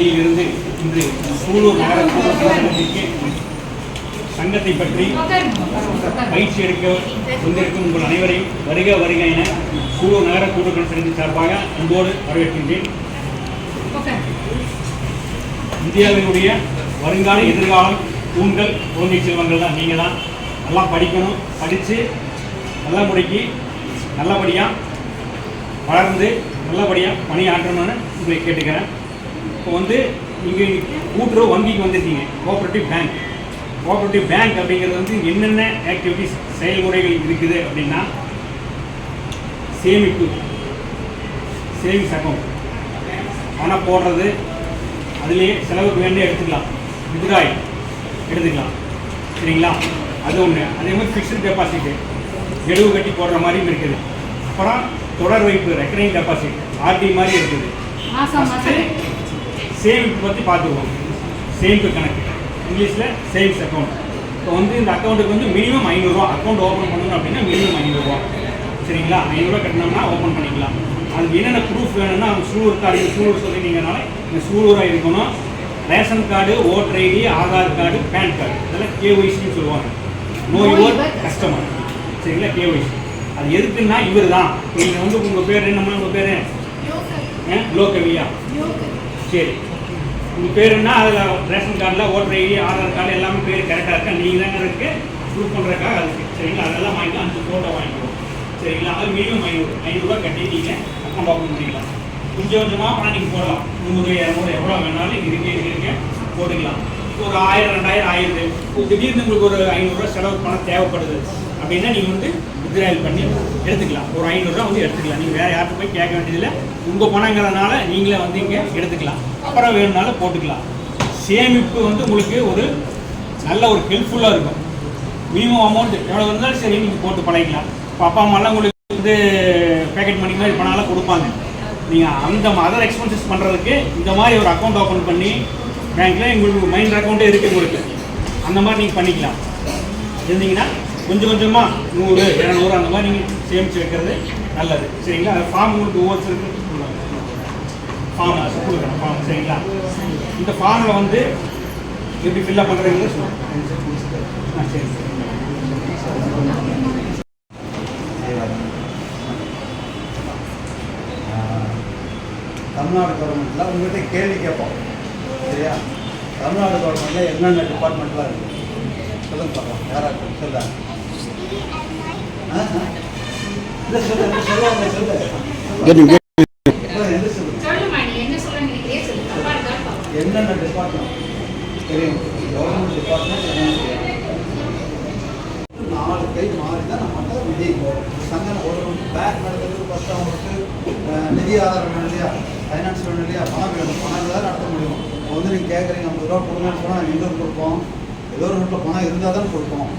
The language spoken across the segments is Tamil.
பள்ளியிலிருந்து இன்று சூலூர் நகர கூட்டத்திற்கு சங்கத்தை பற்றி பயிற்சி எடுக்க வந்திருக்கும் உங்கள் அனைவரையும் வருக வருக என சூலூர் நகர கூட்டுறவு சங்கத்தின் சார்பாக அன்போடு வரவேற்கின்றேன். இந்தியாவினுடைய வருங்கால எதிர்காலம் தூண்கள் குழந்தை செல்வங்கள் தான். நீங்கள் தான் நல்லா படிக்கணும் படித்து நல்ல முறைக்கு நல்லபடியாக வளர்ந்து நல்லபடியாக பணியாற்றணும்னு உங்களை கேட்டுக்கிறேன். இப்போ வந்து நீங்கள் கூட்டுறவு வங்கிக்கு வந்திருக்கீங்க கோஆப்ரேட்டிவ் பேங்க் கோஆப்ரேட்டிவ் பேங்க் அப்படிங்கிறது வந்து என்னென்ன ஆக்டிவிட்டிஸ் செயல்முறைகள் இருக்குது அப்படின்னா சேமிப்பு சேவிங்ஸ் அக்கௌண்ட் பணம் போடுறது அதுலேயே செலவுக்கு வேண்டிய எடுத்துக்கலாம். வித்ராய் எடுத்துக்கலாம். சரிங்களா? அது ஒன்று அதே மாதிரி ஃபிக்ஸ்டு டெபாசிட்டு கெடுவு கட்டி போடுற மாதிரியும் இருக்குது. அப்புறம் தொடர் வைப்பு ரெக்கரிங் டெபாசிட் ஆர்டி மாதிரி இருக்குது. சேமிப்பு பற்றி பார்த்துக்குவோம். சேமிப்பு கணக்கு. இங்கிலீஷில் சேவிங்ஸ் அக்கௌண்ட் இப்போ வந்து இந்த அக்கௌண்ட்டுக்கு வந்து மினிமம் ஐநூறுரூவா அக்கௌண்ட் ஓப்பன் பண்ணணும் அப்படின்னா மினிமம் ஐநூறுரூவா சரிங்களா? ஐநூறுரூவா கட்டினோம்னா ஓப்பன் பண்ணிக்கலாம். அதுக்கு என்னென்ன ப்ரூஃப் வேணும்னா அவங்க சூலூர் கார்டு சூலூர் சொல்லிட்டீங்கனால இந்த சூலூராக இருக்கணும். Ration card voter ID Aadhaar card PAN card. இதெல்லாம் கேஒய்சின்னு சொல்லுவாங்க. நோ யுவர் கஸ்டமர் சரிங்களா? கேஒய்சி அது எதுக்குன்னா இவர் தான் நீங்கள் வந்து உங்கள் பேர் என்னம்மா உங்கள் பேர்? லோகவியா சரி. உங்கள் பேருன்னா அதில் ரேஷன் கார்டில் ஓட்டர் ஐடி ஆதார் கார்டு எல்லாமே பேர் கரெக்டாக இருக்கா? நீங்கள் தானே இருக்கு ப்ரூவ் பண்ணுறதுக்காக அதுக்கு சரிங்களா? அதெல்லாம் வாங்கிக்கலாம் அஞ்சு ஃபோட்டோ வாங்கிக்குவோம் சரிங்களா? அது மினிமம் ஐநூறு. ஐநூறுரூவா கட்டி நீங்கள் அக்கௌண்ட் ஓப்பன் பண்ணிக்கலாம். கொஞ்சம் கொஞ்சமாக பணம் நீங்கள் போடலாம். நூறு இரநூறு எவ்வளோ வேணாலும் இங்கே இருக்கே இருக்கே போட்டுக்கலாம். ஒரு ஆயிரம் ரெண்டாயிரம் ஆயிரத்து இப்போ திடீர்னு உங்களுக்கு ஒரு ஐநூறுரூவா செலவு பணம் தேவைப்படுது. அப்படின்னா நீங்கள் வந்து வித்ராயல் பண்ணி எடுத்துக்கலாம். ஒரு ஐநூறுரூவா வந்து எடுத்துக்கலாம். நீங்கள் வேறு யார்கிட்ட போய் கேட்க வேண்டியதில்லை. உங்கள் பணங்கிறதுனால நீங்களே வந்து இங்கே எடுத்துக்கலாம். அப்புறம் வேணும்னாலும் போட்டுக்கலாம். சேமிப்பு வந்து உங்களுக்கு ஒரு நல்ல ஒரு ஹெல்ப்ஃபுல்லாக இருக்கும். மினிமம் அமௌண்ட் எவ்வளோ இருந்தாலும் சரி நீங்கள் போட்டு பழகிக்கலாம். இப்போ அப்பா அம்மாலாம் உங்களுக்கு வந்து பேக்கெட் மணி மாதிரி பணம்லாம் கொடுப்பாங்க. நீங்கள் அந்த அதர் எக்ஸ்பென்சஸ் பண்ணுறதுக்கு இந்த மாதிரி ஒரு அக்கௌண்ட் ஓப்பன் பண்ணி பேங்க்கில் உங்களுக்கு மைண்ட் அக்கௌண்ட்டே இருக்குது உங்களுக்கு. அந்த மாதிரி நீங்கள் பண்ணிக்கலாம். இருந்தீங்கன்னா கொஞ்சம் கொஞ்சமாக நூறு இரநூறு அந்த மாதிரி நீங்கள் சேமித்து வைக்கிறது நல்லது. சரிங்களா? அந்த ஃபார்ம் உங்களுக்கு ஒவ்வொருத்தருக்கு ஃபார்ம் கொடுக்குறேன் ஃபார்ம் சரிங்களா? இந்த ஃபார்மில் வந்து எப்படி ஃபில்லப் பண்ணுறீங்கன்னு சொல்லுங்கள் ஆ சரி. தமிழ்நாடு கவர்மெண்ட்டில் உங்கள்கிட்ட கேள்வி கேட்போம். சரியா? தமிழ்நாடு கவர்மெண்ட்டில் என்னென்ன டிபார்ட்மெண்ட்லாம் இருக்குது சொல்லுங்க பார்க்கலாம் யாராக சொல்லுங்கள் பாப்போம். என்னென்ன டிபார்ட்மெண்ட் தெரியும். கவர்மெண்ட் டிபார்ட்மெண்ட் என்னென்னு நாலு கை மாறி தான் நம்மகிட்ட நிதி போகும் சங்கம் ஒரு பேங்க் நடத்துறது ஃபஸ்ட்டு அவங்களுக்கு நிதி ஆதாரம் வேணும் இல்லையா? ஃபைனான்ஸ் வேணும் இல்லையா? பணம் வேணும். பணம் தான் நடத்த முடியும். இப்போ வந்து நீங்கள் கேட்குறீங்க ஐம்பது ரூபா கொடுங்கன்னு சொன்னால் எங்கே கொடுப்போம்? ஏதோ ஒரு வீட்டில் பணம் இருந்தால் தான் கொடுப்போம்.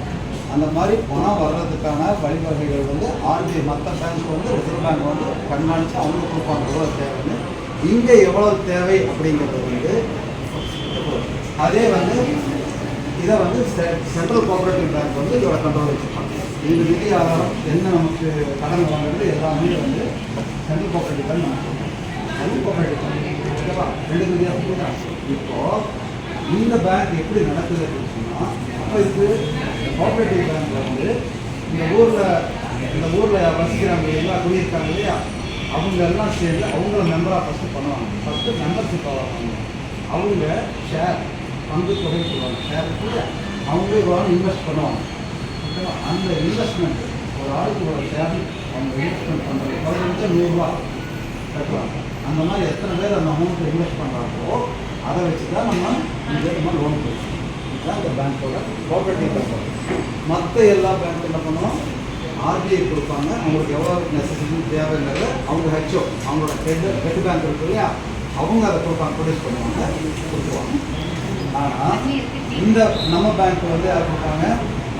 அந்த மாதிரி பணம் வர்றதுக்கான வழிவகைகள் வந்து ஆர்பிஐ மற்ற பேங்க் வந்து ரிசர்வ் பேங்க் வந்து கண்காணித்து அவங்க கொடுப்பாங்க. எவ்வளோ தேவைன்னு. இங்கே எவ்வளோ தேவை அப்படிங்கிறது வந்து அதே வந்து இதை வந்து சென்ட்ரல் கோஆபரேட்டிவ் பேங்க் வந்து இதோட கண்ட்ரோல் வச்சுருப்பாங்க. இந்த நிதி ஆதாரம் என்ன நமக்கு கடன் வாங்குறது எல்லாமே வந்து சென்ட்ரல் கோஆபரேட்டிவ் பேங்க் நமக்கு சென்ட்ரல் கோஆபரேட்டிவ் பேங்க் ஓகேவா ரெண்டு நிதியாக இப்போது இந்த பேங்க் எப்படி நடக்குது அப்படின்னு சொன்னால் அப்போ இது கோஆப்ரேட்டிவ் பேங்க்ல வந்து இந்த ஊரில் இந்த ஊரில் வசிக்கிறவங்க எல்லாம் குடியிருக்காங்க இல்லையா? அவங்க எல்லாம் சேர்ந்து அவங்கள மெம்பராக ஃபஸ்ட்டு பண்ணுவாங்க. ஃபஸ்ட்டு மெம்பர்ஷிப் ஆவாங்க அவங்க ஷேர் பங்கு தொகை சொல்லுவாங்க. ஷேர் இருக்குல்ல ஒரு ஆள் இன்வெஸ்ட் பண்ணுவாங்க. ஓகேவா அந்த இன்வெஸ்ட்மெண்ட் ஒரு ஆளுக்கு ஒரு ஷேர் அவங்க இன்வெஸ்ட்மெண்ட் பண்ணுறது குறைஞ்ச நூறுரூவா கட்டுவாங்க அந்த மாதிரி எத்தனை பேர் அந்த அமௌண்ட்டை இன்வெஸ்ட் பண்ணுறாங்களோ அதை வச்சு தான் நம்ம இந்த நம்ம லோன் கொடுக்கணும் இதுதான் இந்த பேங்க்கோட கோஆபரேட்டிவ் பேங்கோட மற்ற எல்லா பேங்க் என்ன பண்ணுவோம் ஆர்பிஐ கொடுப்பாங்க. அவங்களுக்கு எவ்வளோ நெசசிட்டி தேவைங்கிறத அவங்க ஹெச்ஓ அவங்களோட ஹெட் ஹெட் பேங்க் இருக்கு இல்லையா? அவங்க அதை கொடுப்பாங்க ப்ரொடியூஸ் பண்ணுவாங்க கொடுத்துருவாங்க. ஆனால் இந்த நம்ம பேங்க் வந்து யார் கொடுப்பாங்க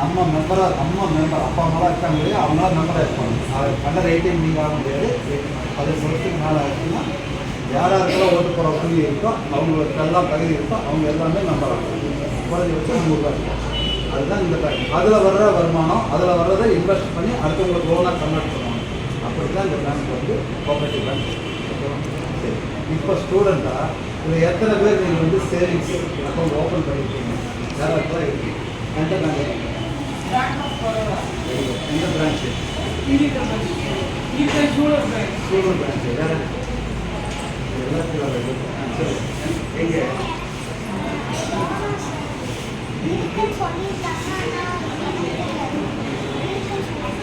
நம்ம மெம்பராக நம்ம மெம்பர் அப்பா அம்மாலாம் இருக்காங்க இல்லையா? அவங்களாம் மெம்பராக இருப்பாங்க. அது கண்டர் ஏடிஎம் நீங்கள் ஆக முடியாது. அது வருஷத்துக்கு மேலே ஆச்சுன்னா யார் யாருக்கெல்லாம் ஓட்டு போகிற வசதி இருக்கோ அவங்களுக்கு எல்லாம் தகுதி இருக்கோ அவங்க எல்லாமே ஆகும் குறைஞ்சபட்சம் நூறுரூவா இருக்கும். அதுதான் இந்த பேங்க் அதில் வர்ற வருமானம் அதில் வர்றதை இன்வெஸ்ட் பண்ணி அடுத்தவங்களுக்கு லோனாக கன்வெர்ட் பண்ணுவாங்க. அப்படி தான் இந்த பேங்க் வந்து கோஆபரேட்டிவ் பேங்க் சரி. இப்போ ஸ்டூடெண்ட்டாக இதில் எத்தனை பேர் நீங்கள் வந்து சேவிங்ஸ் அக்கௌண்ட் ஓப்பன் பண்ணியிருக்கீங்க யாராவது இருக்கு எந்த பேங்க் எந்த பிரான்ச்சு சூலூர் பிரான்ச்சு வேற எல்லாத்தையும் வேற இருக்கு. ஆ, சரி எங்கே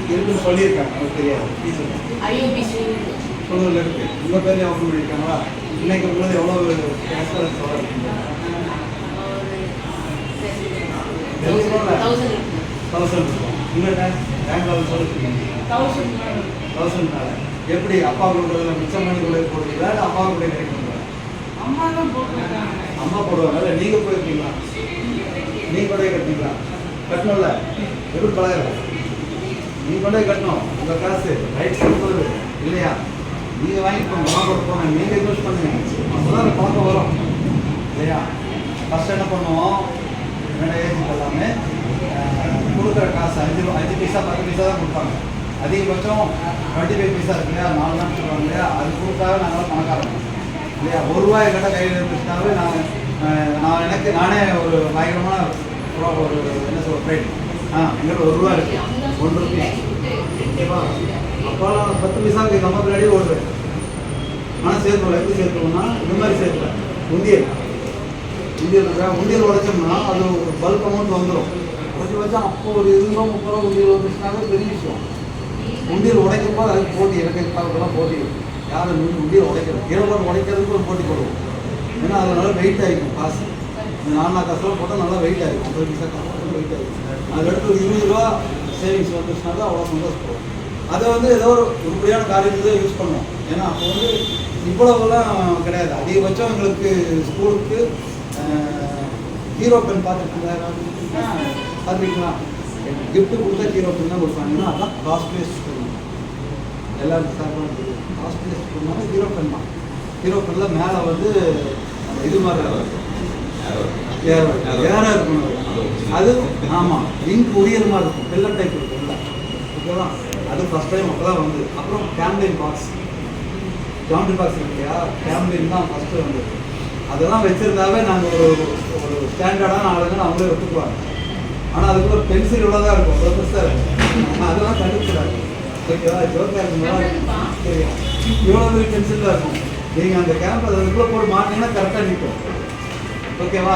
இருக்குன்னு சொல்லியிருக்காங்க. எனக்கு தெரியாது. நீ சொல்லு. ஐஓபிசி சூலூரில் இருக்கு உங்கள் பேர்லேயே ஓப்பன் பண்ணியிருக்காங்களா இன்னைக்கு உள்ளது எவ்வளோ எவ்வளோ இருக்குங்க தௌசண்ட் தௌசண்ட் உங்கள்கிட்ட பேங்க் லெவல் சொல்லிருக்கீங்க தௌசண்ட் மேலே எப்படி அப்பா கொடுக்குறதுல மிச்சம் பண்ணி கூட போடுறீங்களா இல்லை அப்பா கூட கிடைக்கிறீங்களா அம்மா போடுவாங்க. இல்லை நீங்கள் போயிருக்கீங்களா? நீங்கள் கொண்டே கட்டிங்களா கட்டணும்ல? எப்படி பழகிறது நீங்கள் கொண்டே கட்டணும். உங்கள் காசு. ரைட் கொடுக்குறது இல்லையா? நீங்கள் வாங்கிட்டு போங்க. அம்மா கூட போங்க. நீங்கள் யூஸ் பண்ணுங்க. அப்போ தான் அந்த பழக்கம் வரும். இல்லையா? ஃபஸ்ட் என்ன பண்ணுவோம்? என்னோட ஏஜ் எல்லாமே கொடுக்குற காசு. அஞ்சு அஞ்சு பைசா பத்து பைசா தான் கொடுப்பாங்க. அதிகபட்சம் டுவெண்ட்டி ஃபைவ் பைசா இருக்கு இல்லையா? நாலு நாள் சொல்லுவாங்க இல்லையா? அது கொடுத்தாவே நாங்களாம் பணக்காரங்க இல்லையா? ஒரு ரூபாய் கிட்ட கையில் இருந்துச்சுனாவே நான் நான் எனக்கு நானே ஒரு பயங்கரமான ஒரு என்ன சொல்ற ப்ரைட் ஆ எங்கிட்ட ஒரு ரூபா இருக்கு. ஒன்று ருபீஸ் ஓகேவா நான் பத்து பைசாவுக்கு நம்ம பின்னாடி ஓடுவேன் ஆனால் சேர்க்கல. எப்படி சேர்க்கணும்னா இந்த மாதிரி சேர்க்கல. உந்தியல் உண்டியல் இருக்கா உடைச்சோம்னா அது ஒரு பல்க் அமௌண்ட் வந்துடும் உடைச்சு வச்சா அப்போ ஒரு இருபது ரூபா முப்பது ரூபா உண்டியல் வந்துச்சுனாவே பெரிய விஷயம். உண்டியல் உடைக்கும் போது அதுக்கு போட்டி எனக்கு அதுக்கெல்லாம் போட்டி. யார் வந்து உண்டியல் உடைக்கிறது இருபது உடைக்கிறதுக்கு ஒரு போட்டி போடுவோம். ஏன்னா அது நல்லா வெயிட் ஆகிக்கும் காசு. இந்த நாலு காசுலாம் போட்டால் நல்லா வெயிட் ஆகிடும் ஐம்பது பைசா காசு வெயிட் ஆகிடும் அது எடுத்து ஒரு இருபது ரூபா சேவிங்ஸ் வந்துச்சுனா தான் அவ்வளோ சந்தோஷப்படும் அதை வந்து ஏதோ ஒரு உருப்படியான காரியத்துக்கு தான் யூஸ் பண்ணோம் ஏன்னா அப்போ வந்து இவ்வளவுலாம் கிடையாது. அதிகபட்சம் எங்களுக்கு ஸ்கூலுக்கு ஹீரோ பென் பார்த்துருக்கீங்களா யாராவது? பார்த்துருக்கீங்களா? gift கொடுத்தா ஹீரோ பென் தான் கொடுப்பாங்க. ஏன்னா அதான் காஸ்ட்லியஸ்ட் எல்லாருக்கும் சாப்பிடும் காஸ்ட்லியஸ்ட் பென்னா ஹீரோ பென் தான். ஹீரோ பென்னில் மேலே வந்து இது மாதிரி ஏராக இருக்கணும் அது ஆமாம் இங்க் உரியற மாதிரி இருக்கும். பில்லர் டைப் இருக்கும்ல ஓகேவா அது ஃபஸ்ட் டைம் அப்போ தான் வந்து அப்புறம் கேம்லின் பாக்ஸ் ஜாமெட்ரி பாக்ஸ் இல்லையா கேம்லின் தான் ஃபஸ்ட்டு வந்து அதெல்லாம் வச்சுருந்தாவே நாங்கள் ஒரு ஒரு ஸ்டாண்டர்டான ஆளுங்க அவங்களே ஒத்துக்குவாங்க. ஆனால் அதுக்குள்ள பென்சில் இவ்வளோ தான் இருக்கும். பெருசாக இருக்கும் அதெல்லாம் கண்டுக்கூடாது ஓகேவா ஜோக்கா இருக்கும் தெரியும் இவ்வளோ பெரிய பென்சில் இருக்கும் நீங்கள் அந்த கேம்ப் அதுக்குள்ளே போட்டு மாட்டிங்கன்னா கரெக்டாக நிற்கும் ஓகேவா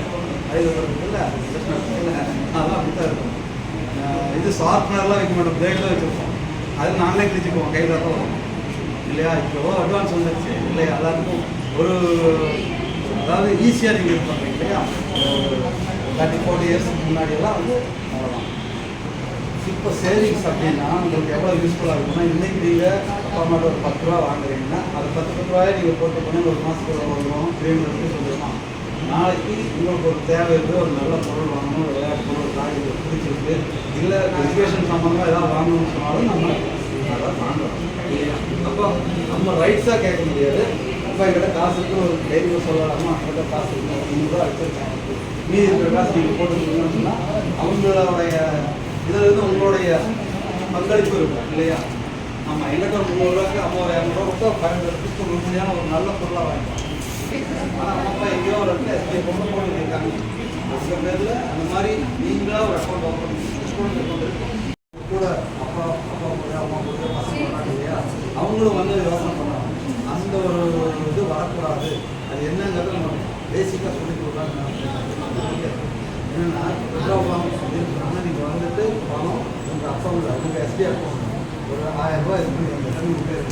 அதில் இல்லை அதெல்லாம் அப்படி தான் இருக்கும் இது ஷார்ப்னர்லாம் வைக்க மாட்டோம் பிரேக் தான் வச்சுருப்போம் அது நாங்களே கிழிச்சுக்குவோம் கையில் தான் வரும் இல்லையா? இப்போ அட்வான்ஸ் வந்துருச்சு இல்லையா எல்லாத்துக்கும் ஒரு அதாவது ஈஸியாக நீங்கள் இது பண்ணுறீங்க இல்லையா தேர்ட்டி ஃபோர்ட்டி இயர்ஸ்க்கு முன்னாடியெல்லாம் வந்து அவ்வளோதான் இப்போ சேவிங்ஸ் அப்படின்னா உங்களுக்கு எவ்வளோ யூஸ்ஃபுல்லாக இருக்கும்னா இன்றைக்கி நீங்கள் அப்பா அம்மாட்ட ஒரு பத்து ரூபா வாங்குறீங்கன்னா அது பத்து பத்து ரூபாயை நீங்கள் போட்டு போனால் ஒரு மாதத்துக்கு வருவோம் த்ரீ ஹண்ட்ரட் சொல்லிடலாம் நாளைக்கு உங்களுக்கு ஒரு தேவை இருக்குது ஒரு நல்ல பொருள் வாங்கணும் விளையாட்டு பொருள் காய்கறி பிடிச்சிருக்கு இல்லை எஜுகேஷன் சம்மந்தமாக எதாவது வாங்கணும்னு சொன்னாலும் நம்ம அதை வாங்குறோம் இல்லையா? அப்போ நம்ம ரைட்ஸாக கேட்க முடியாது. அப்பா என்கிட்ட காசு ஒரு தைரியம் சொல்லலாமா? என்கிட்ட காசு இருக்கணும் ஒரு முந்நூறுரூவா வச்சுருக்கேன் மீதி இருக்கிற காசு நீங்கள் போட்டுருக்கீங்கன்னு சொன்னால் அவங்களுடைய இதில் இருந்து உங்களுடைய பங்களிப்பு இருக்கும் இல்லையா ஆமாம் எங்கிட்ட ஒரு முந்நூறுரூவாக்கு ஐம்பது ஒரு இரநூறுவா கொடுத்தா பயன்படுத்தி ஹண்ட்ரட் ருபீஸ்க்கு ஒரு நல்ல பொருளாக வாங்கிக்கலாம் ஆனால் நம்ம அப்பா எங்கேயோ ஒரு இடத்துல எஸ்பிஐ கொண்டு போட்டு இருக்காங்க அந்த பேரில் அந்த மாதிரி நீங்களாக ஒரு அக்கௌண்ட் ஓப்பன் ஸ்கூல் அக்கௌண்ட் இருக்கும் கூட அப்பா அப்பா கூட அம்மா கூட பசங்க இல்லையா அவங்களும் வந்து யோசனை பண்ணுறாங்க அந்த ஒரு இது வரக்கூடாது அது என்னங்கிறது நம்ம பேசிக்காக சொல்லி கொடுக்குறாங்க என்னன்னா வித்ராபம் அப்படின்னு சொன்னாங்கன்னா நீங்கள் வந்துட்டு பணம் உங்கள் அக்கௌண்ட்டில் உங்கள் ஒரு ஆயிரம் ரூபாய் இருக்கு நீங்கள் ரெண்டு பேர்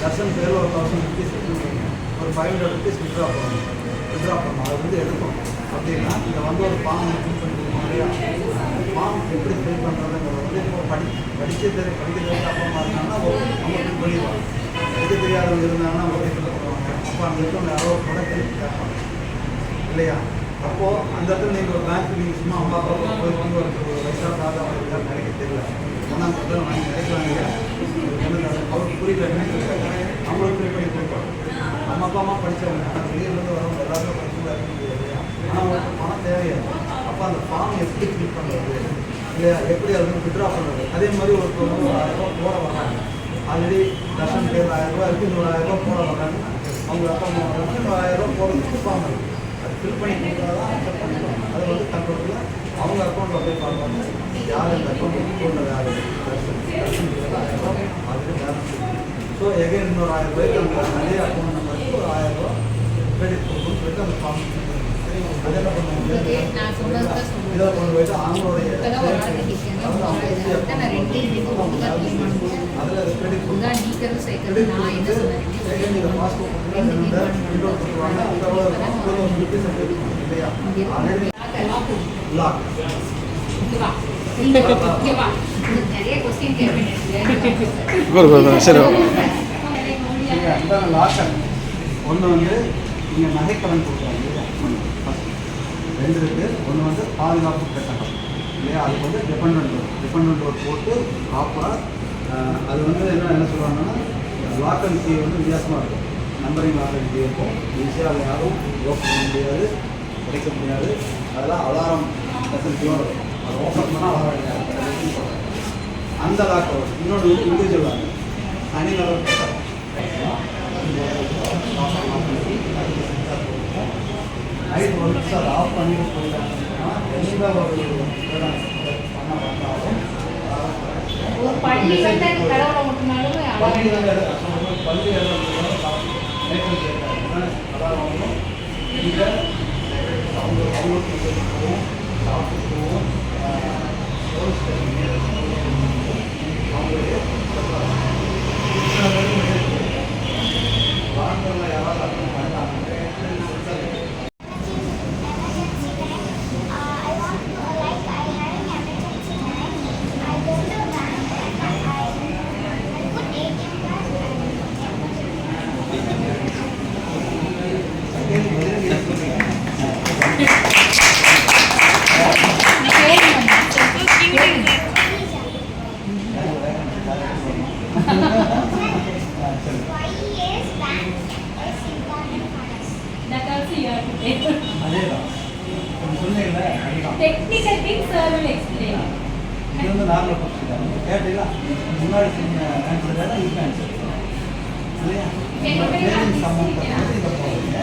தர்ஷன் பேரில் ஒரு தௌசண்ட் ருபீஸ் ஒரு ஃபைவ் ஹண்ட்ரட் ருபீஸ் வித்ரா பண்ணணும் வித்ரா பண்ணணும் அது வந்து எடுக்கும் அப்படின்னா இங்கே வந்து ஒரு ஃபார்ம் ஃபில் பண்ணிருக்கோம் இல்லையா ஃபார்ம் எப்படி ஃபில் பண்ணுறதுங்கிறது வந்து இப்போ படி படிக்க தெரிய படிக்க தெரியாத அப்பா அம்மா இருந்தாங்கன்னா ஒரு அவங்க ஃபில் பண்ணிடுவாங்க படிக்க தெரியாதவங்க இருந்தாங்கன்னா அவங்க ஃபில் பண்ணுவாங்க அப்போ அந்த இடத்துல யாரோ கூட ப்ராடக்ட் கேட்பாங்க இல்லையா அப்போது அந்த இடத்துல நீங்கள் ஒரு பேங்க் நீங்கள் சும்மா அம்மா அப்பா போய் வாங்க ஒரு ஒரு வயசான தாத்தா அவங்களுக்கு நினைக்க தெரியல. ஒன்றாம் முதல்ல வாங்கி நினைக்கலாம் அவருக்கு புரியல என்ன அவங்களுக்கு ப்ரே பண்ணி கொடுப்பாங்க. நம்ம அப்பா அம்மா படித்தவங்க ஆனால் வெளியிலேருந்து வரவங்க எல்லாருமே படிச்சுதான் இருக்க முடியாது ஆனால் அவங்களுக்கு பணம் தேவையா? அப்போ அந்த ஃபார்ம் எப்படி ஃபில் பண்ணுறது இல்லையா? எப்படி அது வந்து விட்ரா பண்ணுறது அதே மாதிரி ஒரு ஆயிரம் ரூபா போட வர்றாங்க. ஆல்ரெடி தர்ஷன் பேர் ஆயிரம் ரூபாய் இருக்குது இன்னொரு ஆயிரம் ரூபாய் போட வர்றாங்க. அவங்க அக்கௌண்ட் பண்ணுறாங்க இன்னொரு ஆயிரம் ரூபாய் போடுறது கொடுப்பாங்க அது ஃபில் பண்ணி கொடுக்குறதா அக்செப்ட் பண்ணிக்கலாம் அது வந்து கண்ட்ரோலில் அவங்க அக்கௌண்ட்டில் போய் பார்ப்பாங்க யார் இந்த அக்கௌண்ட் அக்கௌண்ட்டில் யார் தர்ஷன் அதுக்கு பேலன்ஸ் ஸோ எகைன் இன்னொரு ஆயிரம் ரூபாய்க்கு அந்த நிறைய அக்கௌண்ட் நம்பருக்கு ஒரு ஆயிரம் ரூபாய் கிரெடிட் கொடுக்கணும்னு சொல்லிட்டு அந்த ஃபார்ம் சரி, ஒன்று வந்து நீங்கள் நகைக்கடன் கொடுக்குறாங்க. ரெண்டு இருக்குது ஒன்று வந்து பாதுகாப்பு கட்டணம். இல்லையா? அதுக்கு வந்து டிபெண்ட் டிபெண்ட் ஒர்க் போட்டு ப்ராப்பராக அது வந்து என்ன என்ன சொல்லுவாங்கன்னா லாக்கர் வந்து வித்தியாசமாக இருக்கும். நம்பரிங் லாக்கர் இருக்கும். ஈஸியாக யாரும் ஓப்பன் பண்ண முடியாது கிடைக்க முடியாது. அதெல்லாம் அலாரம் ஃபெசிலிட்டியும் இருக்கும். அது ஓப்பன் பண்ணால் அலாரம் அந்த லாக்கர் இன்னொன்று வந்து இண்டிவிஜுவல் லாக்கர் தனி லெவல் லைட் ஒரு சார் ஆஃப் பண்ணிட்டு போயிட்டாங்கன்னா எந்த ஒரு பண்ண ஒரு பள்ளி வந்து பள்ளி வந்து பள்ளி அதாவது அவங்க அவங்களுக்கு போவோம் சாப்பிட்டு போவோம் யாராவது பண்ணாங்க அதேதான் கொஞ்சம் சொன்னீங்கல்ல அதுதான் Technical things sir will explain. இது வந்து நார்மல் கொஸ்டின் தான் கேட்டீங்களா முன்னாடி சொன்ன ஆன்சர் வேணா இப்போ ஆன்சர் இல்லையா சேவிங்ஸ் அமௌண்ட் வந்து இதை போடுறீங்க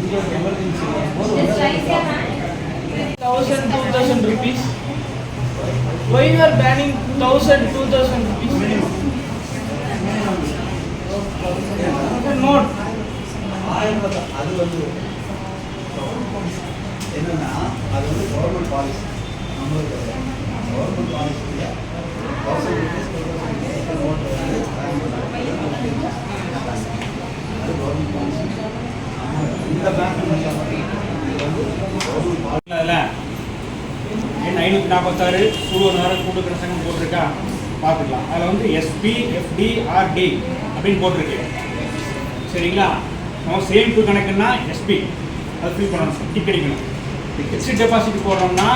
இங்கே ஒரு எமர்ஜென்சி வரும்போது என்னன்னா அது வந்து கவர்மெண்ட் பாலிசி நம்மளுக்கு கவர்மெண்ட் பாலிசியில் அது கவர்மெண்ட் பாலிசி இந்த பேங்க் எண் ஐநூற்றி நாற்பத்தாறு கூடுதல் நேரம் கூடுதல் சங்கம் போட்டிருக்கா? பார்த்துக்கலாம். அதில் வந்து எஸ்பி எஃப்டி அப்படின்னு போட்டிருக்கு. சரிங்களா? நம்ம சேமிப்பு கணக்குன்னா எஸ்பி அது ஃபில் பண்ணணும். டிக் அடிக்கணும். ஃபிக்ஸ்ட் டெபாசிட் போடுறோம்னா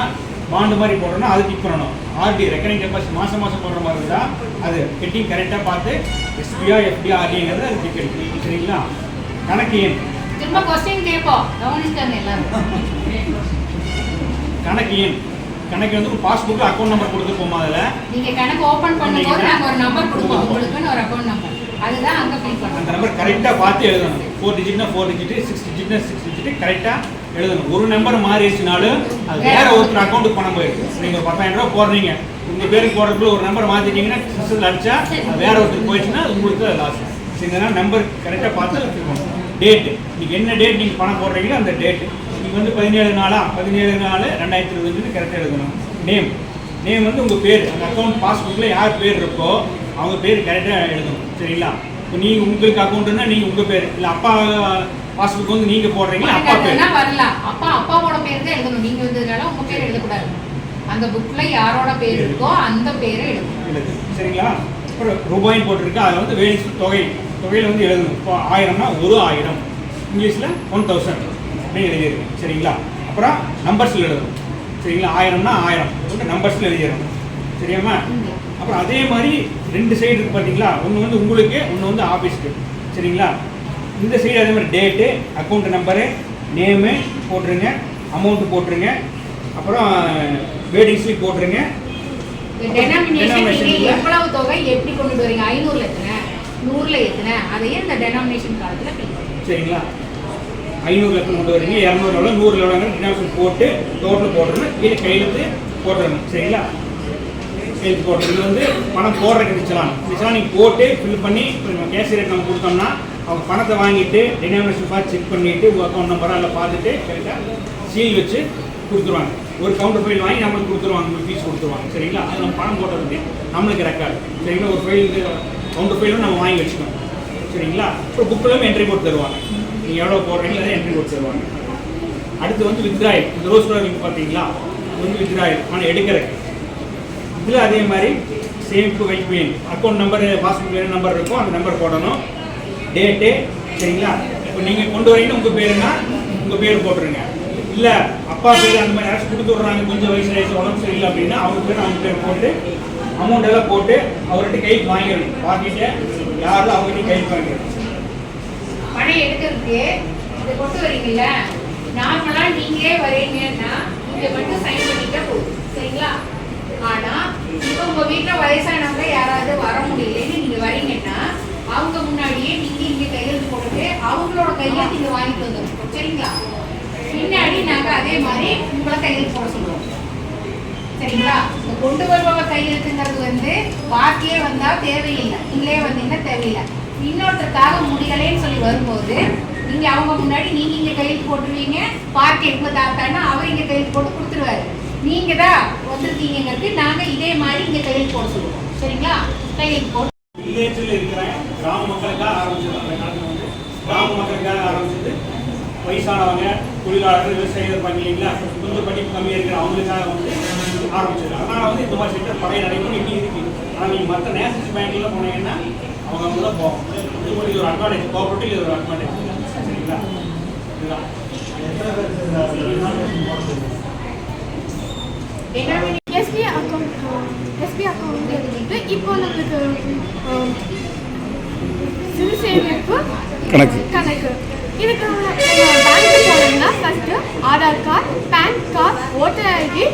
பாண்டு மாதிரி போடுறோம்னா அது டிக் பண்ணணும். ஆர்டி ரெக்கரிங் டெபாசிட் மாதம் மாதம் போடுற மாதிரி இருந்தால் அது கெட்டிங் கரெக்டாக பார்த்து எஸ்பியா எஃப்டி ஆர்டிங்கிறது அது டிக் அடிக்கணும். சரிங்களா? கணக்கு எண். திரும்ப கொஸ்டின் கேட்போம். கவனிச்சுக்கங்க எல்லாரும். கணக்கு எண். கணக்கு வந்து பாஸ்புக் அக்கௌண்ட் நம்பர் கொடுத்துருப்போம் அதில்? நீங்க கணக்கு ஓபன் பண்ணும்போது ஒரு நம்பர் கொடுப்போம். உங்களுக்குன்னு ஒரு அக்கௌண்ட் நம்பர் அதுதான் அங்க ஃபில் அந்த நம்பர் கரெக்டாக பார்த்து எழுதணும். ஃபோர் டிஜிட்னா ஃபோர் டிஜிட் சிக்ஸ் டிஜிட்னா சிக்ஸ் டிஜிட் கரெக்டாக எழுதணும். ஒரு நம்பர் மாறிடுச்சுனாலும் அது வேற ஒருத்தர் அக்கௌண்ட்டுக்கு பணம் போயிருக்கு நீங்கள் பத்தாயிரம் ரூபா போடுறீங்க. உங்கள் பேருக்கு போடுறதுக்குள்ள ஒரு நம்பர் மாற்றிட்டீங்கன்னா சிஸ்டத்தில் அடிச்சா அது வேற ஒருத்தர் போயிடுச்சுன்னா அது உங்களுக்கு லாஸ் சரிங்களா நம்பர் கரெக்டாக பார்த்து வச்சுக்கணும் டேட்டு இன்னைக்கு என்ன டேட் நீங்கள் பணம் போடுறீங்களோ அந்த டேட்டு நீங்கள் வந்து பதினேழு நாளா? பதினேழு நாலு ரெண்டாயிரத்தி இருபதுன்னு கரெக்டாக எழுதணும். நேம் நேம் வந்து உங்கள் பேர். அந்த அக்கௌண்ட் பாஸ்புக்கில் யார் பேர் இருக்கோ அவங்க பேர் கரெக்டாக எழுதணும். சரிங்களா இப்போ நீங்கள் உங்களுக்கு அக்கௌண்ட்டுன்னா நீங்கள் உங்கள் பேர். இல்லை அப்பா பாஸ்புக் வந்து நீங்கள் போடுறீங்களா? அப்பா பேர். வரலாம் அப்பா அப்பாவோட பேர் தான் எழுதணும். நீங்க வந்ததுனால உங்க பேர் எழுதக்கூடாது. அந்த புக்ல யாரோட பேர் இருக்கோ அந்த பேரை எழுதணும் எழுது சரிங்களா? அப்புறம் ரூபாயின் போட்டிருக்கு. அதில் வந்து வேணும் தொகை. தொகையில் வந்து எழுதணும். இப்போ ஆயிரம்னா ஒரு ஆயிரம். இங்கிலீஷில் ஒன் தௌசண்ட் அப்படின்னு எழுதியிருக்கு சரிங்களா? அப்புறம் நம்பர்ஸில் எழுதணும். சரிங்களா? ஆயிரம்னா ஆயிரம். நம்பர்ஸில் எழுதிடணும். சரியாம்மா? அப்புறம் அதே மாதிரி ரெண்டு சைடு இருக்கு பார்த்தீங்களா ஒன்று வந்து உங்களுக்கு ஒன்று வந்து ஆஃபீஸ்க்கு சரிங்களா? இந்த சைடு அதே மாதிரி டேட்டு அக்கௌண்ட் நம்பரு நேமு போட்டுருங்க அமௌண்ட்டு போட்டுருங்க. அப்புறம் வேடிங் ஸ்லிப் போட்டுருங்க. எவ்வளவு தொகை எப்படி கொண்டு வரீங்க? ஐநூறுல எத்தனை? நூறுல எத்தனை? அதையே இந்த டெனாமினேஷன் காலத்துல. சரிங்களா? ஐநூறு கொண்டு வரீங்க? இரநூறு எவ்வளோ நூறு எவ்வளோங்க டினாமினேஷன் போட்டு டோட்டல் போட்டுருணும் கீழே கையெழுத்து போட்டுறணும் சரிங்களா? கையெழுத்து போடுறது இது வந்து பணம் போடுறதுக்கு டிச்சலான் இருந்துச்சலாம் நீங்கள் போட்டு ஃபில் பண்ணி இப்போ நம்ம கேஷியருக்கு நம்ம கொடுத்தோம்னா அவங்க பணத்தை வாங்கிட்டு டினாமினேஷன் பார்த்து செக் பண்ணிவிட்டு அக்கௌண்ட் நம்பரை அதில் பார்த்துட்டு கரெக்டாக சீல் வச்சு கொடுத்துருவாங்க. ஒரு கவுண்டர் ஃபைல் வாங்கி நம்மளுக்கு கொடுத்துருவாங்க உங்களுக்கு ஃபீஸ் கொடுத்துருவாங்க. சரிங்களா? அது நம்ம பணம் போட்டது நம்மளுக்கு ரெக்கார்டு சரிங்களா? ஒரு ஃபைல் கவுண்டர் ஃபைலும் நம்ம வாங்கி வச்சுக்கணும். சரிங்களா? அப்புறம் புக்கிலும் என்ட்ரி போட்டு தருவாங்க. நீங்கள் எவ்வளோ போடுறீங்களோ அதை என்ட்ரி போட்டு தருவாங்க. அடுத்து வந்து வித்ராயல் இந்த ரோஸ் கலர் நீங்கள் பார்த்தீங்களா? வந்து வித்ராயல் பணம் எடுக்கிறதுக்கு. இதில் அதே மாதிரி சேமிப்பு வைப்பேன் அக்கௌண்ட் நம்பர் பாஸ்புக் நம்பர் இருக்கும் அந்த நம்பர் போடணும். டேட்டு சரிங்களா? இப்போ நீங்கள் கொண்டு வரீங்கன்னா உங்கள் பேருன்னா உங்கள் பேர் போட்டுருங்க. இல்லை அப்பா பேர் அந்த மாதிரி யாராச்சும் கொடுத்து விட்றாங்க கொஞ்சம் வயசு வயசு உடம்பு சரியில்லை அப்படின்னா அவங்க பேர் அவங்க பேர் போட்டு அமௌண்ட் எல்லாம் போட்டு அவர்கிட்ட கைக்கு வாங்கிடணும். வாங்கிட்டு யாரும் அவங்ககிட்ட கைக்கு வாங்கிடணும். பணம் எடுக்கிறதுக்கு இதை கொண்டு வரீங்களா நார்மலாக நீங்களே வரீங்கன்னா இங்கே மட்டும் சைன் பண்ணிட்டா போதும் சரிங்களா ஆனா இப்போ உங்க வீட்டுல வயசானவங்க யாராவது வர முடியலன்னு நீங்க வரீங்கன்னா அவங்க முன்னாடியே நீங்க இங்க கையெழுத்து போட்டுட்டு அவங்களோட கையெழுத்து வாங்கிட்டு வந்துருக்கோம். சரிங்களா? பின்னாடி நாங்க அதே மாதிரி உங்களை கையெழுத்து போட சொல்லுவோம். சரிங்களா? இந்த கொண்டு வருபவ கையெழுத்துங்கிறது வந்து வாக்கியே வந்தா தேவையில்லை. நீங்களே வந்தீங்கன்னா தேவையில்லை? இன்னொருத்தருக்காக முடியலைன்னு சொல்லி வரும்போது நீங்க அவங்க முன்னாடி நீங்க இங்க கையில் போட்டுருவீங்க பார்க்க எங்க தாத்தான்னா அவர் இங்க கையில் போட்டு கொடுத்துருவாரு. நீங்க தான் வந்திருக்கீங்கிறது நாங்க இதே மாதிரி இங்க கையில் போட சொல்லுவோம். சரிங்களா? கையில் போட்டு வில்லேஜில் இருக்கிற கிராம மக்களுக்காக ஆரம்பிச்சது அந்த காலத்தில் வந்து கிராம மக்களுக்காக ஆரம்பிச்சது வயசானவங்க தொழிலாளர்கள் விவசாயிகள் இல்லைங்களா கொஞ்சம் படிப்பு கம்மியாக இருக்கிற அவங்களுக்காக வந்து ஆரம்பிச்சது அதனால் வந்து இந்த மாதிரி செக்டர் பழைய நடைமுறை இன்னும் இருக்கு. ஆனால் நீங்கள் மற்ற நேஷனல் பேங்க்ல போனீங்கன்னா அவங்க அவங்க தான் போகும் இது ஒரு இது ஒரு அட்வான்டேஜ் கோஆபரேட்டிவ் இது ஒரு அட்வான்டேஜ் சரிங்களா? இதுதான். என்ன எஸ்பி அக்கௌண்ட் எஸ்பி அக்கௌண்ட் வந்துட்டு இப்போ நம்மளுக்கு ஆம், சிறு சேமிப்பு கணக்கு. கணக்கு. இதுக்கு பேங்க்கு போனோம்னா first Aadhaar card PAN card voter ID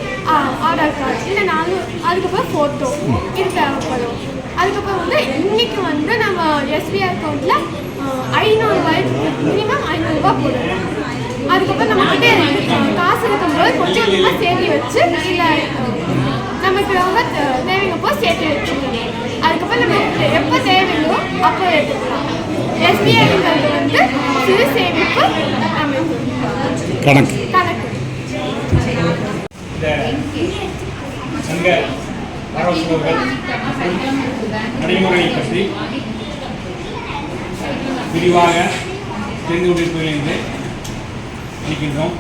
Aadhaar card இல்லை நாலு அதுக்கப்புறம் ஃபோட்டோ இது தேவைப்படும். அதுக்கப்புறம் வந்து இன்னைக்கு வந்து நம்ம எஸ்பிஐ அக்கௌண்ட்டில் ஐநூறுரூவாய்க்கு மினிமம் ஐநூறுரூவா போடணும். அதுக்கப்புறம் நம்ம கிட்ட காசு இருக்கும்போது கொஞ்சம் கொஞ்சமாக சேர்த்து வச்சு இல்லை நமக்கு ரொம்ப தேவைங்கப்போ சேர்த்து வச்சுக்கணும். அதுக்கப்புறம் நம்ம எப்போ தேவையோ அப்போ எடுத்துக்கலாம். எஸ்பிஐங்கிறது வந்து சிறு சேமிப்பு அமைப்பு கணக்கு. கணக்கு இந்த சங்க ஆலோசகர்கள் நடைமுறையை பற்றி விரிவாக தெரிந்து கொண்டிருப்பதில் என்று நினைக்கின்றோம்.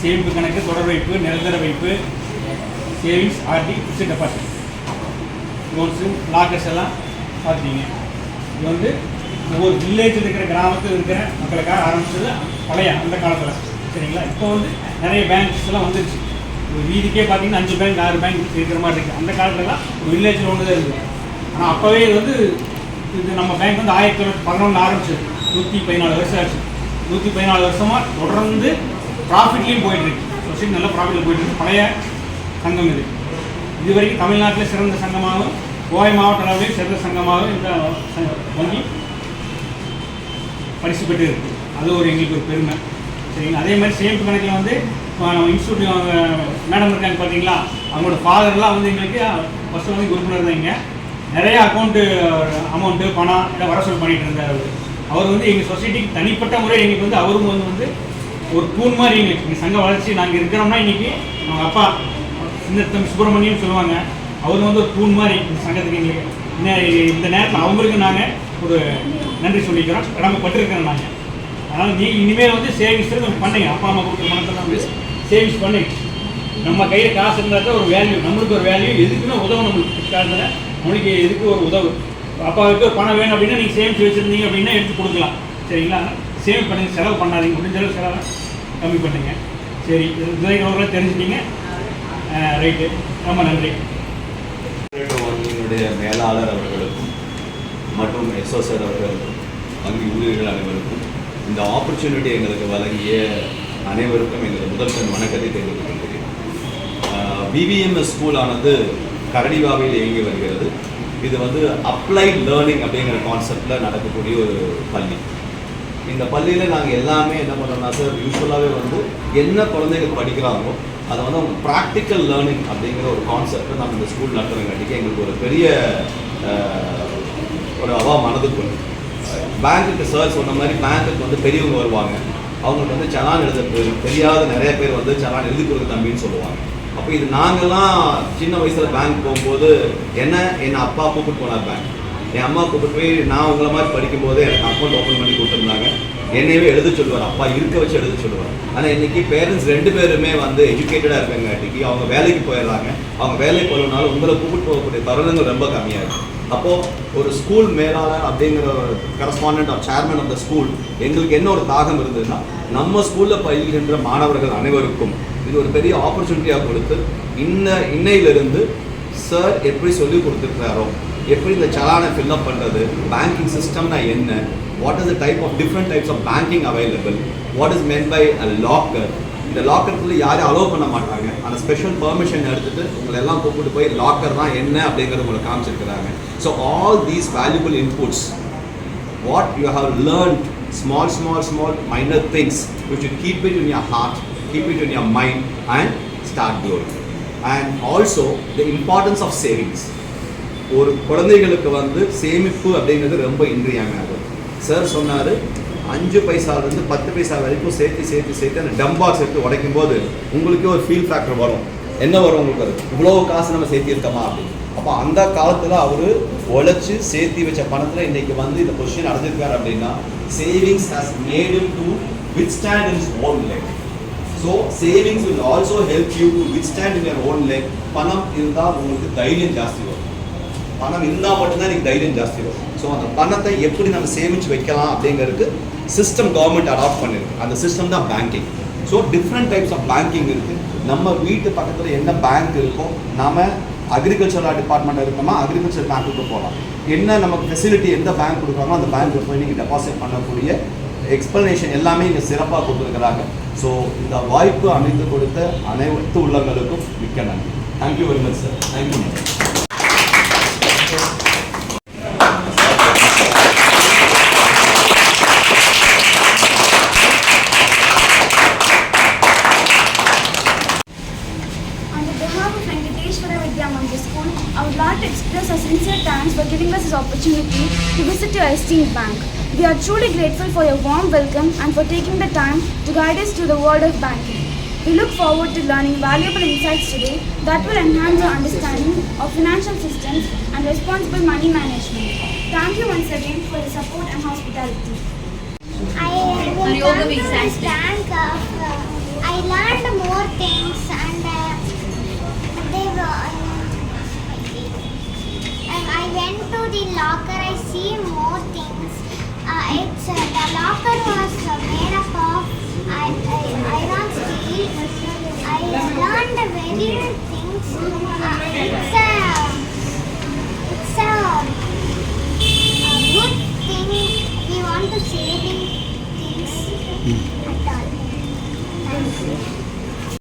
சேமிப்பு கணக்கு தொடர் வைப்பு நிரந்தர வைப்பு savings RD fixed deposit loans lockers எல்லாம் பார்த்தீங்க இது வந்து ஒவ்வொரு வில்லேஜில் இருக்கிற கிராமத்தில் இருக்கிற மக்களுக்காக ஆரம்பிச்சது பழைய அந்த காலத்தில். சரிங்களா? இப்போ வந்து நிறைய பேங்க்ஸ் எல்லாம் வந்துருச்சு. ஒரு வீதிக்கே பார்த்தீங்கன்னா அஞ்சு பேங்க் ஆறு பேங்க் இருக்கிற மாதிரி இருக்குது அந்த காலத்துலலாம் ஒரு வில்லேஜில் ஒன்று தான் இருக்குது ஆனால் அப்போவே இது வந்து இது நம்ம பேங்க் வந்து ஆயிரத்தி தொள்ளாயிரத்தி பதினொன்று ஆரம்பிச்சது. நூற்றி பதினாலு வருஷம் ஆச்சு. நூற்றி பதினாலு வருஷமாக தொடர்ந்து ப்ராஃபிட்லேயும் போயிட்டுருக்கு. சொசைட்டி நல்ல ப்ராஃபிட்டில் போயிட்டுருக்கு. பழைய சங்கம் இது. இது வரைக்கும் தமிழ்நாட்டில் சிறந்த சங்கமாகவும் கோவை மாவட்ட அளவில் சிறந்த சங்கமாகவும் இந்த வங்கி பரிசு பெற்று இருக்கு அது ஒரு எங்களுக்கு ஒரு பெருமை. சரிங்களா? அதே மாதிரி சேமிப்பு கணக்கில் வந்து இன்ஸ்டியூட் மேடம் இருக்காங்க பார்த்தீங்களா? அவங்களோட ஃபாதர்லாம் வந்து எங்களுக்கு ஃபஸ்ட்டு வந்து உறுப்பினர் தான் இங்கே. நிறைய அக்கௌண்ட்டு அமௌண்ட்டு பணம் எல்லாம் வரசூல் பண்ணிகிட்டு இருந்தார் அவர். அவர் வந்து எங்கள் சொசைட்டிக்கு தனிப்பட்ட முறை எங்களுக்கு வந்து அவரும் வந்து வந்து ஒரு தூண் மாதிரி எங்களுக்கு. எங்கள் சங்க வளர்ச்சி நாங்கள் இருக்கிறோம்னா இன்றைக்கி அவங்க அப்பா சின்னத்தம் சுப்பிரமணியம் சொல்லுவாங்க. அவர் வந்து ஒரு தூண் மாதிரி இந்த சங்கத்துக்கு எங்களுக்கு இந்த நேரத்தில் அவங்களுக்கு நாங்கள் ஒரு நன்றி சொல்லிக்கிறோம். கடமைப்பட்டிருக்கிறோம் நாங்கள் அதனால் நீ இனிமேல் வந்து சேவிங்ஸ் கொஞ்சம் பண்ணுங்க. அப்பா அம்மா கொடுக்குற பணத்தெல்லாம் வந்து சேவிங்ஸ் பண்ணுங்க. நம்ம கையில் காசு இருந்தால் தான் ஒரு வேல்யூ நம்மளுக்கு ஒரு வேல்யூ எதுக்குமே உதவும் நம்மளுக்கு. காரணத்தில் நம்மளுக்கு எதுக்கு ஒரு உதவு? அப்பாவுக்கு ஒரு பணம் வேணும் அப்படின்னா நீங்கள் சேமிச்சு வச்சுருந்தீங்க அப்படின்னா எடுத்து கொடுக்கலாம். சரிங்களா? சேவ் பண்ணுங்கள் செலவு பண்ணாதீங்க. முடிஞ்ச அளவு செலவை கம்மி பண்ணுங்க. சரி இது தெரிஞ்சுட்டீங்க ரைட்டு ரொம்ப நன்றி. வங்கியினுடைய மேலாளர் அவர்களுக்கும் மற்றும் எஸ்ஓசர் அவர்களுக்கும் வங்கி ஊழியர்கள் அனைவருக்கும் இந்த ஆப்பர்ச்சுனிட்டி எங்களுக்கு வழங்கிய அனைவருக்கும் எங்களது முதல்வன் வணக்கத்தை தெரிவித்துக் கொள்கிறேன். பிபிஎம்எஸ் ஸ்கூலானது கரடிவாவில் இயங்கி வருகிறது. இது வந்து அப்ளைட் லேர்னிங் அப்படிங்கிற கான்செப்டில் நடக்கக்கூடிய ஒரு பள்ளி. இந்த பள்ளியில் நாங்கள் எல்லாமே என்ன பண்ணுறோம்னா சார் யூஸ்வலாகவே வந்து என்ன குழந்தைகள் படிக்கிறாங்களோ அதை வந்து அவங்க ப்ராக்டிக்கல் லேர்னிங் அப்படிங்கிற ஒரு கான்செப்டை நம்ம இந்த ஸ்கூல் நடத்துறங்காட்டிக்கு எங்களுக்கு ஒரு பெரிய ஒரு அவா மனதுக்கு பேங்க்குக்கு சார் சொன்ன மாதிரி பேங்க்குக்கு வந்து பெரியவங்க வருவாங்க. அவங்களுக்கு வந்து சலான் எழுத தெரியாத நிறைய பேர் வந்து சலான் எழுதி கொடுக்க தம்பின்னு சொல்லுவாங்க. அப்போ இது நாங்கள்லாம் சின்ன வயசில் பேங்க் போகும்போது என்ன என் அப்பா கூப்பிட்டு போனார் பேங்க் என் அம்மா கூப்பிட்டு போய் நான் உங்களை மாதிரி படிக்கும்போது எனக்கு அக்கௌண்ட் ஓப்பன் பண்ணி கொடுத்துருந்தாங்க. என்னையவே எழுத சொல்லுவார். அப்பா இருக்க வச்சு எழுத சொல்லுவார். ஆனால் இன்னைக்கு பேரண்ட்ஸ் ரெண்டு பேருமே வந்து எஜுகேட்டடாக இருக்காங்காட்டிக்கு அவங்க வேலைக்கு போயிடுறாங்க. அவங்க வேலைக்கு போகிறதுனால உங்களை கூப்பிட்டு போகக்கூடிய தருணங்கள் ரொம்ப கம்மியாக இருக்குது அப்போது ஒரு ஸ்கூல் மேலாளர் அப்படிங்கிற ஒரு correspondent of chairman of the school எங்களுக்கு என்ன ஒரு தாகம் இருந்ததுன்னா நம்ம ஸ்கூலில் பயில்கின்ற மாணவர்கள் அனைவருக்கும் இது ஒரு பெரிய ஆப்பர்ச்சுனிட்டியாக கொடுத்து இன்ன இன்னையிலிருந்து சார் எப்படி சொல்லி கொடுத்துருக்காரோ எப்படி இந்த சலானை ஃபில்அப் பண்ணுறது பேங்கிங் சிஸ்டம்னா என்ன what is the type of different types of banking available what is meant by a locker இந்த லாக்கர்ல யாரும் அலோவ் பண்ண மாட்டாங்க. அந்த ஸ்பெஷல் பெர்மிஷன் எடுத்துகிட்டு உங்களை எல்லாம் கூப்பிட்டு போய் லாக்கர் தான் என்ன அப்படிங்கிறத உங்களை காமிச்சிருக்கிறாங்க. So all these valuable inputs what you have learned small small small minor things which you keep it in your heart keep it in your mind and start growing. And also the importance of savings ஒரு குழந்தைகளுக்கு வந்து சேமிப்பு அப்படிங்கிறது ரொம்ப இன்றியமையாது சார் சொன்னார் அஞ்சு பைசாலேருந்து பத்து பைசா வரைக்கும் சேர்த்து சேர்த்து சேர்த்து அந்த டம்பாக்ஸ் எடுத்து உடைக்கும் போது உங்களுக்கே ஒரு ஃபீல் ஃபேக்டர் வரும். என்ன வரும் உங்களுக்கு அது? இவ்வளோ காசு நம்ம சேர்த்திருக்கோமா அப்படின்னு. அப்போ அந்த காலத்தில் அவர் உழைச்சி சேர்த்தி வச்ச பணத்தில் இன்றைக்கி வந்து இந்த பொசிஷன் அடைஞ்சிருக்காரு அப்படின்னா savings has made to withstand in his own so savings will also help you to withstand in your own leg. பணம் இருந்தால் உங்களுக்கு தைரியம் ஜாஸ்தி வரும். பணம் இருந்தால் மட்டும்தான் எனக்கு தைரியம் ஜாஸ்தி வரும். ஸோ அந்த பணத்தை எப்படி நம்ம சேமித்து வைக்கலாம் அப்படிங்கிறதுக்கு சிஸ்டம் கவர்மெண்ட் அடாப்ட் பண்ணிருக்கு. அந்த சிஸ்டம் தான் banking so different types of banking இருக்குது நம்ம வீட்டு பக்கத்தில் என்ன பேங்க் இருக்கோ நாம அக்ரிகல்ச்சரல் டிபார்ட்மெண்ட் இருக்கோமா அக்ரிகல்ச்சர் பேங்க்குக்கு போகலாம். என்ன நமக்கு ஃபெசிலிட்டி எந்த பேங்க் கொடுக்குறாங்களோ அந்த பேங்க்கில் போய் நீங்கள் டெபாசிட் பண்ணக்கூடிய எக்ஸ்பிளனேஷன் எல்லாமே இங்கே சிறப்பாக கொடுத்துருக்குறாங்க. ஸோ இந்த வாய்ப்பு அமைத்து கொடுத்த அனைத்து உள்ளங்களுக்கும் மிக்க நன்றி. Thank you very much sir thank you this opportunity to visit your esteemed bank. We are truly grateful for your warm welcome and for taking the time to guide us through the world of banking. We look forward to learning valuable insights today that will enhance our understanding of financial systems and responsible money management. Thank you once again for your support and hospitality. I will yoga come to this bank of, uh, I learned more things locker, I see more things. Uh, it's, uh, the locker was uh, made up of iron steel. I learned very things. Uh, it's a, it's a, a good thing. We want to saving things at all. Thank you.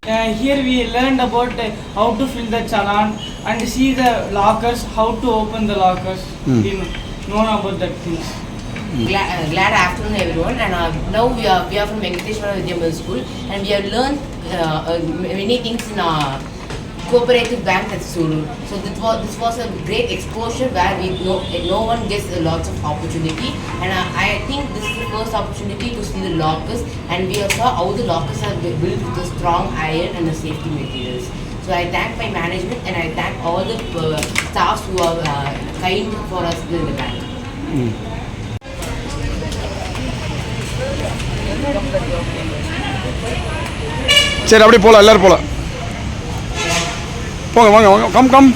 Uh, here we learned about uh, how to fill the challan and see the lockers, how to open the lockers. Hmm. We know about that things. Glad, uh, glad afternoon everyone and uh, now we are we are from Venkateshwara Vidya Middle School and we have learned uh, uh, many things in our cooperative bank at Suru. So this was this was a great exposure where we no no one gets uh, lots of opportunity and uh, I think this is the first opportunity to see the lockers and we have saw how the lockers are built with a strong iron and the safety materials. So I thank my management and I thank all the uh, staffs who are uh, kind for us in the bank. சரி அப்படியே போகலாம் எல்லோரும் போகலாம் போங்க வாங்க வாங்க கம் கம்